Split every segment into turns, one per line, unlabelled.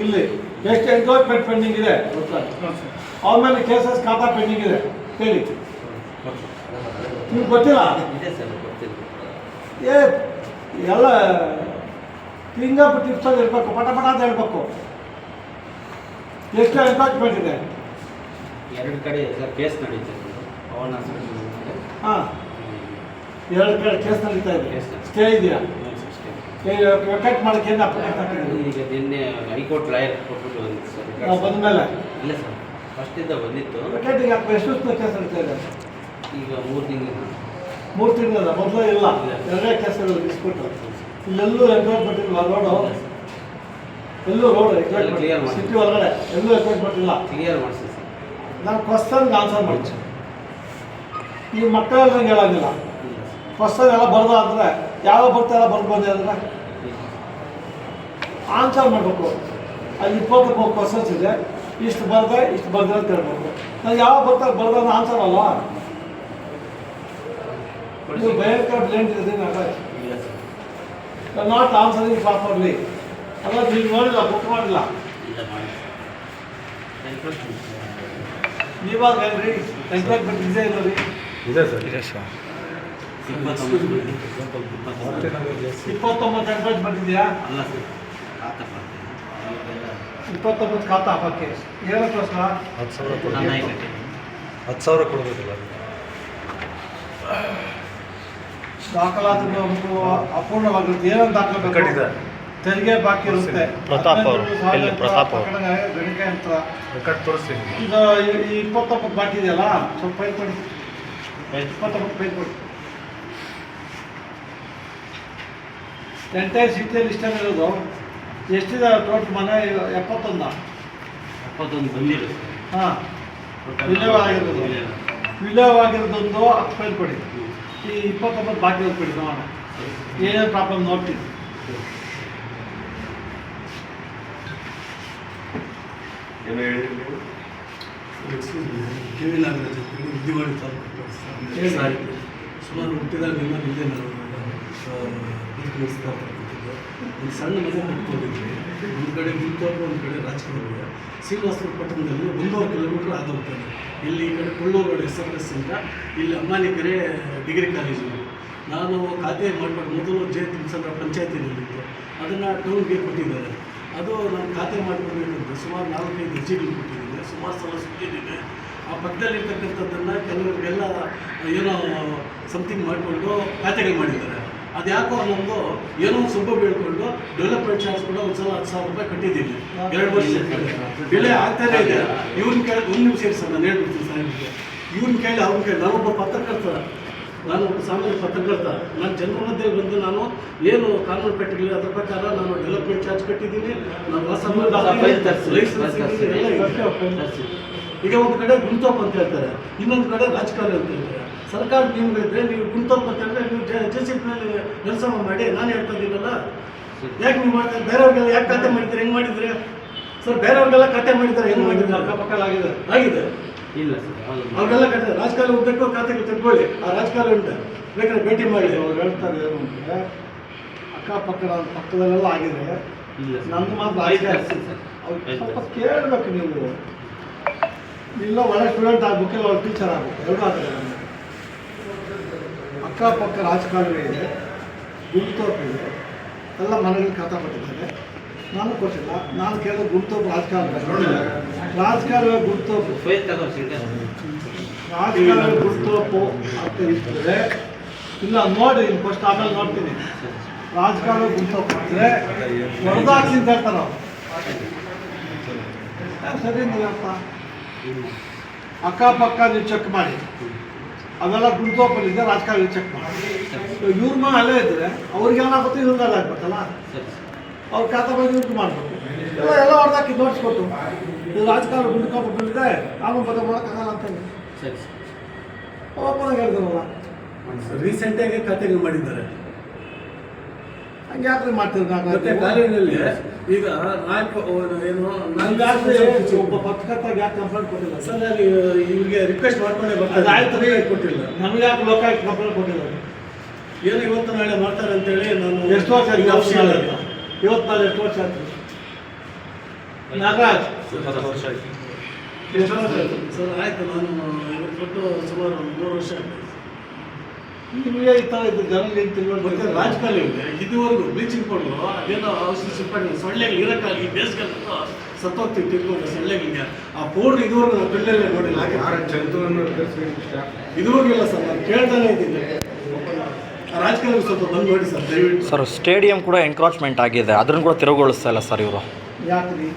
ಇಲ್ಲಿ ಎಷ್ಟು encroachment pending ಇದೆ. ಆಮೇಲೆ ಕೇಸಸ್ ಖಾತಾ ಪೆಂಡಿಂಗ್ ಇದೆ. ಹೇಳಿ. ನಿಮ್ಗೆ ಗೊತ್ತಿಲ್ಲ? ಏ ಎಲ್ಲ ಫಿಂಗರ್ ಟಿಪ್ಸಲ್ಲಿ ಇರಬೇಕು ಪಟ ಪಟ ಅಂತ ಹೇಳ್ಬೇಕು. ಎಷ್ಟು ಎಂಕ್ರೋಚ್ಮೆಂಟ್ ಇದೆ?
ಎರಡು ಕಡೆ ಸರ್ ಕೇಸ್ ಹಾಸ್ಪಿಟಲ್
ಹಾಂ. ಎರಡು ಕಡೆ ಕೇಸ್ ನಡೀತಾ ಇದೆ. ಸ್ಟೇ ಇದೆಯಾ? ವೆಕೆಟ್ ಮಾಡಕ್ಕೆ ಏನು ಅಪ್ಲಿಕೇಶನ್
ಈಗ ನಿನ್ನೆ ಹೈಕೋರ್ಟ್ ಲಾಯರ್ ಕೊಟ್ಬಿಟ್ಟು ಬಂದಿತ್ತು ಸರ್.
ಬಂದಮೇಲೆ?
ಇಲ್ಲ ಸರ್. ಫಸ್ಟಿಂದ ಬಂದಿತ್ತು.
ವೆಕೆಟಿಗೆ ಈಗ ಎಷ್ಟು ನಡೀತಾ ಇದೆ?
ಈಗ ಮೂರು ತಿಂಗಳು.
ಮೂರು ತಿಂಗಳಲ್ಲ ಮೊದಲು ಇಲ್ಲ. ಎರಡೇ ಕೇಸ್ಗಳು ಇಸ್ಬಿಟ್ಟು ಇಲ್ಲೆಲ್ಲೂ ಎಂಕ್ರೋಚ್ಮೆಂಟ್ ಇಲ್ಲ ರೋಡು ಎಲ್ಲೂ ರೋಡ್
ಕ್ಲಿಯರ್ clear ಮಾಡಿ.
ಸಿಟಿ ಒಳಗಡೆ ಎಲ್ಲೂ ಎಂಕ್ರೋಚ್ಮೆಂಟ್ ಇಲ್ಲ
ಕ್ಲಿಯರ್ ಮಾಡಿಸಿ ಸರ್.
ನಾನು ಕ್ವಶನ್ಗೆ ಆನ್ಸರ್ ಮಾಡ್ತೀನಿ ಈ ಮಕ್ಕಳೆಲ್ಲ ಹೇಳೋದಿಲ್ಲ. ಹೇಳೋಂಗಿಲ್ಲ ಕ್ವಶನ್ ಎಲ್ಲ ಬರ್ದ ಅಂದರೆ ಯಾವ ಬರ್ದು ಅದನ್ನ ಅಂದರೆ? ಆನ್ಸರ್ ಮಾಡಬೇಕು. ಅಲ್ಲಿ ಇಪ್ಪತ್ತು ಮೂರು ಕ್ವಶನ್ಸ್ ಇದೆ. ಇಷ್ಟು ಬರ್ದೆ ಇಷ್ಟು ಬರ್ದೆ ಅಂತ ಹೇಳ್ಬೇಕು. ನಾನು ಯಾವ ಬರ್ತಾ ಬರ್ದ ಆನ್ಸರ್ ಅಲ್ಲ. ನೀವು ಭಯಂಕರ ಬ್ಲೆಂಡ್ ಇದೆ
ಸರ್
ನಾಟ್ ಆನ್ಸರಿಂಗ್ ಪ್ರಾಪರ್ಲಿ ಅಲ್ಲ ನೀವು ನೋಡಿಲ್ಲ ಬುಕ್ ಮಾಡಿಲ್ಲ? ನೀವಾಗ ಹೇಳ್ರಿ. ಎಂಕ್ರೇಜ್ಮೆಂಟ್ ಇದೆ ಇಲ್ಲ ರೀ
ಇದೆ ಸರ್ ಇದೆ ಸರ್
ಇಪ್ಪತ್ತೊಂಬತ್ತು
ಇಪ್ಪತ್ತೊಂಬತ್ತು ಬಂದಿದೆಯಾ
ಅಲ್ಲ
ಇಪ್ಪತ್ತೊಂಬತ್ತು ಖಾತಾ ಹಾಕಿ ಏನಕ್ಕೋಸ್ಕರ
ಹತ್ತು ಸಾವಿರ ಹತ್ತು ಸಾವಿರ ಕೊಡಬೇಕಲ್ಲ
ದಾಖಲಾತಿ ಅಪೂರ್ಣವಾಗಿರುತ್ತೆ ಏನಂತ ದಾಖಲೆ
ಕಟ್ಟಿದೆ
ತೆರಿಗೆ ಬಾಕಿ ಇರುತ್ತೆ
ಪ್ರತಾಪ್ ಅವರು. ಎಲ್ಲಿ ಪ್ರತಾಪ್ ಅವರು?
ಗಣಿಕೆ ಯಂತ್ರ
ರೆಕಾರ್ಡ್ ತೋರಿಸ್ತೀನಿ
ಇದು ಇಪ್ಪತ್ತೊಂಬತ್ತು ಬಾಕಿ ಇದೆಯಲ್ಲ ಸ್ವಲ್ಪ ಪೈಲ್ ಕೊಡಿ ಇಪ್ಪತ್ತೊಂಬತ್ತು ಪೈಪ್ ಕೊಡಿ ಎಂಟೈರ್ ಸಿಟಿಯಲ್ಲಿ ಇಷ್ಟೇ ಇರೋದು ಎಷ್ಟಿದೆ ಟೋಟಲ್ ಮನೆ? ಎಪ್ಪತ್ತೊಂದ?
ಎಪ್ಪತ್ತೊಂದು ಬಂದಿದೆ
ಹಾಂ. ವಿಲೇವಾಗಿರೋದು ವಿಲೇವಾಗಿರೋದೊಂದು ಹತ್ತು ಫೈಲ್ ಕೊಡಿ ಈ ಇಪ್ಪತ್ತೊಂಬತ್ತು ಬಾಕಿ ಇರೋದು ಕೊಡಿ ನೋಡೋಣ ಏನೇನು ಪ್ರಾಬ್ಲಮ್ ನೋಡ್ತೀನಿ.
ಏನು
ನಾಗರಾಜ್ ತಾಲೂಕು. ಸುಮಾರು ಹುಟ್ಟಿದಾಗ ಇಲ್ಲೇ ನಾನು ಬಿಸ್ನೆಸ್ ಒಂದು ಸಣ್ಣ ಮನೆ ಕಟ್ಕೊಂಡಿದ್ವಿ. ಒಂದು ಕಡೆ ಗುಂತೂರು ಒಂದು ಕಡೆ ರಾಜಕೀಯ ಶ್ರೀನಿವಾಸಪುರ ಪಟ್ಟಣದಲ್ಲಿ ಒಂದೂವರೆ ಕಿಲೋಮೀಟ್ರ್ ಆಗೋಗ್ತಾನೆ ಇಲ್ಲಿ ಈ ಕಡೆ ಕೊಳ್ಳೂರು ರೋಡ್ ಎಸ್ ಎಸ್ ಅಂತ, ಇಲ್ಲಿ ಅಮ್ಮಾನಿಕೆರೆ ಡಿಗ್ರಿ ಕಾಲೇಜು. ನಾನು ಖಾತೆ ಮಾಡಿಕೊಂಡು ಮೊದಲು ಜೆ ತಿಮ್ಸಂದ್ರ ಪಂಚಾಯತಿನಲ್ಲಿತ್ತು ಅದನ್ನು ಟೌನ್ಗೆ ಕೊಟ್ಟಿದ್ದಾರೆ. ಅದು ನಾನು ಖಾತೆ ಮಾಡಿಕೊಡ್ಬೇಕಂತ ಸುಮಾರು ನಾಲ್ಕೈದು ಅರ್ಜಿಗಳು ಕೊಟ್ಟಿದ್ದೀನಿ. ಸುಮಾರು ಸಲ ಸುತ್ತಿದ್ದೀನಿ ಆ ಪಕ್ಕದಲ್ಲಿರ್ತಕ್ಕಂಥದ್ದನ್ನು ಕೆಲವರಿಗೆಲ್ಲ ಏನೋ ಸಮಥಿಂಗ್ ಮಾಡಿಕೊಂಡು ಖಾತೆಗಳು ಮಾಡಿದ್ದಾರೆ. ಅದು ಯಾಕೋ ನಮ್ಮದು ಏನೋ ಒಂದು ಸುಬ್ಬ ಬೀಳ್ಕೊಂಡು ಡೆವಲಪ್ಮೆಂಟ್ ಚಾರ್ಜ್ ಕೂಡ ಒಂದು ಸಲ ಹತ್ತು ಸಾವಿರ ರೂಪಾಯಿ ಕಟ್ಟಿದ್ದೀವಿ. ಎರಡು ವರ್ಷ ಬೆಲೆ ಆಗ್ತಾನೆ ಇದೆ. ಇವ್ರನ್ನ ಕೇಳಿ ಒಂದು ನಿಮಿಷ ಸರ್ ನಾನು ಹೇಳ್ಬಿಡ್ತೀನಿ ಸರ್ ಇವ್ನ ಕೇಳಿ ಅವ್ರನ್ನ ಕೇಳಿ ನಾನೊಬ್ಬ ಪತ್ರಕರ್ತ. ನಾನು ಒಬ್ಬ ಸಾಮಾನ್ಯ ಪತ್ರಕರ್ತ. ನಾನು ಜನರ ಮಧ್ಯೆ ಬಂದು ನಾನು ಏನು ಕಾನೂನು ಪೆಟ್ಟಿಗೆ ಅದ್ರ ಪ್ರಕಾರ ನಾನು ಡೆವಲಪ್ಮೆಂಟ್ ಚಾರ್ಜ್ ಕಟ್ಟಿದ್ದೀನಿ. ನಾನು. ಲೈಸೆನ್ಸ್. ಈಗ ಒಂದು ಕಡೆ ಗುಂತೋಪ್ ಅಂತ ಹೇಳ್ತಾರೆ. ಇನ್ನೊಂದು ಕಡೆ ರಾಜಕಾರಣ ಅಂತ ಹೇಳ್ತಾರೆ. ಸರ್ಕಾರ ನಿಯಮಗಳಿದ್ರೆ ನೀವು ಗುಂತೋಪ್ ಅಂತ ಹೇಳಿದ್ರೆ ನೀವು ಜೆ ಸಿ ಪಿನಲ್ಲಿ ಕೆಲಸ ಮಾಡಿ ನಾನು ಹೇಳ್ತಾ ಇದ್ದೀನಲ್ಲ ಯಾಕೆ ನೀವು ಮಾಡ್ತಾರೆ ಬೇರೆಯವ್ರಿಗೆಲ್ಲ ಯಾಕೆ ಖಾತೆ ಮಾಡಿದ್ರೆ ಹೆಂಗೆ ಮಾಡಿದ್ರೆ ಸರ್ ಬೇರೆಯವ್ರಿಗೆಲ್ಲ ಖಾತೆ ಮಾಡಿದ್ದಾರೆ. ಹೆಂಗೆ ಮಾಡಿದ್ರೆ
ಅಕ್ಕಪಕ್ಕಲಾಗಿದೆ
ಆಗಿದೆ.
ಇಲ್ಲ ಸರ್.
ಅವ್ರಿಗೆಲ್ಲ ಖಾತೆ ರಾಜಕಾಲ ಉದ್ದಕ್ಕೂ ಖಾತೆಗೆ ತೆಗೆದುಕೊಳ್ಳಿ. ಆ ರಾಜಕಾಲ ಉಂಟು. ಬೇಕಾದ್ರೆ ಭೇಟಿ ಮಾಡಿ.
ಅವ್ರು ಹೇಳ್ತಾರೆ ಏನು ಅಂದರೆ ಅಕ್ಕಪಕ್ಕದ ಪಕ್ಕದಲ್ಲೆಲ್ಲ ಆಗಿದೆ.
ಇಲ್ಲ ನನ್ನ
ನಂದು ಮಾತ್ರ
ಫೈಲ್
ಆಗಿದೆ. ಸ್ವಲ್ಪ. ಕೇಳಬೇಕು ನೀವು. ಇಲ್ಲ ಒಳ್ಳೆ ಸ್ಟೂಡೆಂಟ್ ಆಗಬೇಕಿಲ್ಲ ಒಳ್ಳೆ ಟೀಚರ್ ಆಗ್ಬೇಕು. ಎರಡೂ ಆಗ್ತದೆ ನಮಗೆ ಅಕ್ಕಪಕ್ಕ ರಾಜಕಾಲುವೆ ಇದೆ ಗುಂತೋಪ್ ಇದೆ, ಎಲ್ಲ ಮನೆಗಳಿಗೆ ಖಾತಾ ಕೊಟ್ಟಿದ್ದಾರೆ ನಾನು ಕೊಟ್ಟಿಲ್ಲ, ನಾನು ಕೇಳಿದ ಗುಂತೋಪ್
ರಾಜಕಾಲುವೆ ರಾಜಕಾಲುವೆ ಗುಂಡ್ತೋಪು.
ರಾಜಕಾಲುವೆ ಗುಂಡ್ತೋಪು ಅಂತ ಇರ್ತದೆ. ಇಲ್ಲ, ನೋಡಿ ಫಸ್ಟ್ ಆಮೇಲೆ ನೋಡ್ತೀನಿ. ರಾಜಕಾಲುವೆ ಗುಂಡ್ತೋಪು ಅಂದರೆ ಹೊಡೆದಾಕ್ಸಿ ಅಂತ ಹೇಳ್ತಾರೆ. ಯಾಕ್ ಸರಿ, ನೀವಪ್ಪ? ಅಕ್ಕಪಕ್ಕ ನೀವು ಚೆಕ್ ಮಾಡಿ. ಅವೆಲ್ಲ ಗುಂತೋಪಲ್ಲಿದೆ ರಾಜಕಾರಣ ಚೆಕ್ ಮಾಡಿ. ಇವ್ರ ಮನೆ ಅಲ್ಲೇ ಇದ್ರೆ ಅವ್ರಿಗೆ ಏನಾಗುತ್ತೆ ಇವ್ರಿಗೆ ಆಗ್ಬೇಕಲ್ಲ
ಸರಿ
ಅವ್ರ ಖಾತಾ ಬಗ್ಗೆ ಇವ್ರಿಗೆ ಮಾಡಬೇಕು ಎಲ್ಲ ಎಲ್ಲ ಹೊಡೆದಾಕಿ ನೋಡ್ಸ್ಕೊಟ್ಟು ಇದು ರಾಜಕಾರಣ ಗುಂಡ್ಕೊಬಿಟ್ಟಿದೆ ನಾನು ಬದ ಮಾಡೋಕ್ಕಾಗಲ್ಲ ಅಂತ ಹೇಳಿ
ಸರಿ ಸರ್.
ಓಪನ್ ಹೇಳಿದ್ರಲ್ಲ
ರೀಸೆಂಟಾಗಿ ಖಾತೆಗಳು ಮಾಡಿದ್ದಾರೆ.
ಹಂಗೆ ಯಾಕ್ರಿ ಮಾಡ್ತೀರಿ
ಮತ್ತೆ
ನಾನು
ಕಾಲೇಜಿನಲ್ಲಿ ಈಗ ನಾಲ್ಕು ಏನು ನಾಲ್ಕು
ಒಬ್ಬ ಪತ್ರಕರ್ತ ಯಾಕೆ ಕಂಪ್ಲೇಂಟ್ ಕೊಟ್ಟಿಲ್ಲ?
ಸರ್ ನಾನು ಇವ್ರಿಗೆ ರಿಕ್ವೆಸ್ಟ್ ಮಾಡ್ಕೊಂಡೆ
ಬರ್ತದೆ ಆಯ್ತು
ಕೊಟ್ಟಿಲ್ಲ.
ನಮ್ಗೆ ಯಾಕೆ ಲೋಕಾಯುಕ್ತ ಕಂಪ್ಲೇಂಟ್ ಕೊಟ್ಟಿಲ್ಲ?
ಏನು ಇವತ್ತು ನಾಳೆ ಮಾಡ್ತಾರೆ ಅಂತೇಳಿ ನಾನು
ಎಷ್ಟು ವರ್ಷ
ಈಗ.
ಇವತ್ತು ನಾಳೆ ಎಷ್ಟು ವರ್ಷ ಆಯ್ತು? ನಾಗರಾಜ್.
ಹತ್ತು ವರ್ಷ ಆಯ್ತು
ಎಷ್ಟು ವರ್ಷ ಆಯ್ತು?
ಸರ್ ಆಯಿತು. ನಾನು ಇವತ್ತು ಕೊಟ್ಟು ಸುಮಾರು ಮೂರು ವರ್ಷ ಆಯ್ತು.
ನಿಮಗೆ ಈ ಥರ ಇದು?
ಮತ್ತೆ
ತಿಳುವಳಿಕೆ
ರಾಜಕಾಲಿ ಇದುವರೆಗೂ ಬ್ಲೀಚಿಂಗ್ ಪೌಡ್ರು ಅದೇನೋ ಔಷಧಿ ಸಿಂಪಡಣೆ ಸೊಳ್ಳೆಗಳು ಇರೋಕ್ಕಾಗಿ ಸತ್ತೋಗ್ತೀವಿ ತಿಳ್ಕೊಂಡು ಸೊಳ್ಳೆಗಳಿಗೆ ಆ ಪೌಡ್ರ್ ಇದುವರೆಗೂ ನಾವು ಕಣ್ಣಲ್ಲೇ ನೋಡಿಲ್ಲ. ಇದುವರೆಗೂ ಇಲ್ಲ ಸರ್ ನಾನು ಕೇಳ್ತಾನೆ ಇದ್ದೀನಿ. ಸ್ವಲ್ಪ ಬಂದು ನೋಡಿ ಸರ್ ದಯವಿಟ್ಟು.
ಸರ್ ಸ್ಟೇಡಿಯಂ ಕೂಡ ಎನ್ಕ್ರಾಚ್ಮೆಂಟ್ ಆಗಿದೆ. ಅದನ್ನು ಕೂಡ ತಿರುಗೊಳಿಸ್ತಾ ಇಲ್ಲ ಸರ್ ಇವರು.
ಯಾಕ್ರಿ?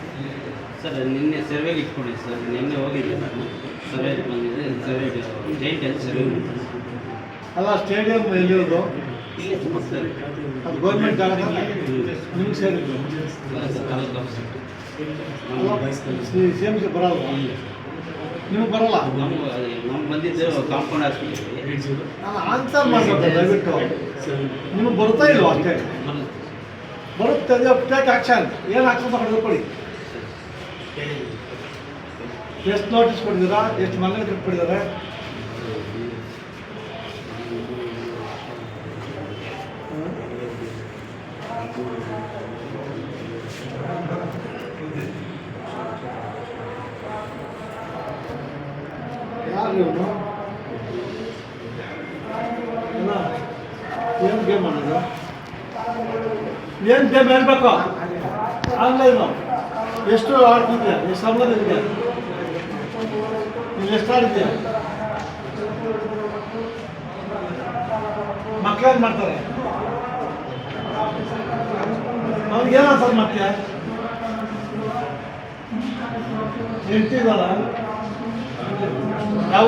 ಸರ್ ನಿನ್ನೆ ಸರ್ವೆಗೆ ಇಟ್ಕೊಂಡಿದ್ದೆ ಸರ್. ನಿನ್ನೆ ಹೋಗಿದ್ದೆ ನಾನು. ಸರ್ವೆ ಬಂದಿದೆ ಸರ್ವೆ ಜೈಂಟ್ ಅಲ್ಲಿ ಸರ್ವೆ
ಅಲ್ಲ ಸ್ಟೇಡಿಯಂ ಎಲ್ಲಿರೋದು ಅದು ಗೌರ್ಮೆಂಟ್ ಜಾಗ ನಿಮ್ಗೆ ಸೇರಿದ್ರು ಸಿ ಸಿ ಬರಲ್ಲ ನಿಮ್ಗೆ ಬರಲ್ಲ?
ನಮ್ಮ ಕಾಂಪೌಂಡ್
ಆನ್ಸರ್ ದಯವಿಟ್ಟು. ನಿಮಗೆ ಬರ್ತಾ ಇಲ್ವಾ ಅಷ್ಟೇ? ಬರುತ್ತೆ ಟೇಕ್ ಆಕ್ಷನ್ ಏನು ಆಕ್ಷನ್ ತಗೊಂಡು ಕೊಡಿ ಎಷ್ಟು ನೋಟಿಸ್ ಕೊಟ್ಟಿದ್ದೀರಾ? ಎಷ್ಟು ಮನೇಲಿ ಕಟ್ಬಿಟ್ಟಿದ್ದಾರೆ ಯಾರು ಇವನು ಅಲ್ಲ ಏನು ಗೇಮ್ ಮಾಡೋದು ಏನು ಗೇಮ್ ಹೇಳ್ಬೇಕು ಆನ್ಲೈನು ಎಷ್ಟು ಆಡ್ತಿದ್ಯಾ ಎಷ್ಟು ಸಂಬಳ ಇದೆಯಾ ನೀನು ಎಷ್ಟು ಆಡ್ತೀಯಾ ಮಕ್ಕಳೇನು ಮಾಡ್ತಾರೆ? ಅವ್ನಿಗೆ ಏನು ಆನ್ಸರ್ ಮಾಡ್ತೀಯ ಹೆಂಡ್ತಿದಲ್ಲ ಯಾವ?